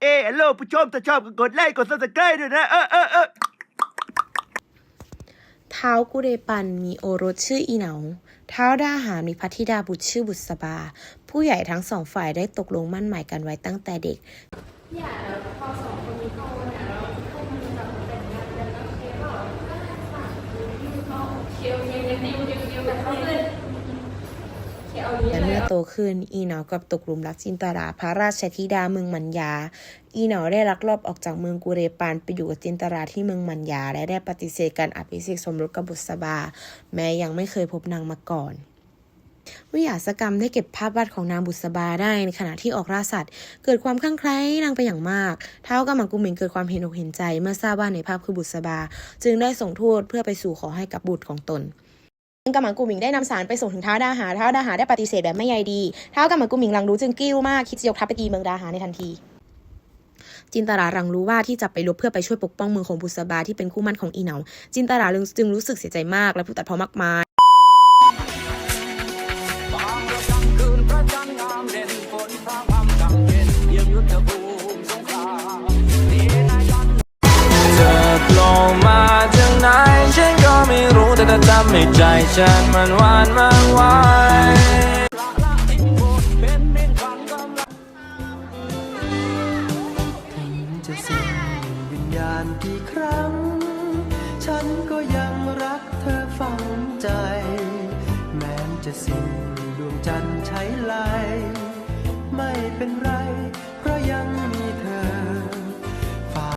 เออฮัลโหลผู้ชมถ้าชอบก็กดไลค์กดซับสไครต์ด้วยนะ เออเออเออเท้ากุเรปันมีโอรสชื่ออีเหนาเท้าดาหารมีพัทธิดาบุตรชื่อบุษบา ผู้ใหญ่ทั้งสองฝ่ายได้ตกลงมั่นหมายกันไว้ตั้งแต่เด็กและเมื่อโตขึ้นอีหนากับตกหลุมรักจินตราพระราชธิดาเมืองมัญญา อีหนาได้ลักลอบออกจากเมืองกุเรปานไปอยู่กับจินตราที่เมืองมัญญา และได้ปฏิเสธการอภิเษกสมรสกับบุษบา แม้ยังไม่เคยพบนางมาก่อนวิหาสกรรมได้เก็บภาพวาดของนางบุษบาได้ในขณะที่ออกล่าสัตว์ เกิดความคลั่งไคล้นางไปอย่างมาก เท้ากับมังกุมินเกิดความเห็นอกเห็นใจเมื่อทราบว่าในภาพคือบุษบา จึงได้ส่งทูตเพื่อไปสู่ขอให้กับบุตรของตน กำมังกูหมิงได้นำสารไปส่งถึงท้าวดาหาท้าวดาหาได้ปฏิเสธแบบไม่ใยดีท้าวกำมังกูหมิงรังรู้จึงกิ้วมากคิดจะยกทัพไปตีเมืองดาหาในทันทีจินตรารังรู้ว่าที่จะไปรบเพื่อไปช่วยปกป้องเมืองของบุษบาที่เป็นคู่มั่นของอีเหนาจินตราจึงรู้สึกเสียใจมากและผู้ตัดพ้อมากมาย ทำให้ใจฉันมันหวานมากไวจะส่งวิญญาณกี่ครั้ง ฉันก็ยังรักเธอฝังใจ แม้จะสิ้นดวงจันทร์ไหลไม่เป็นไร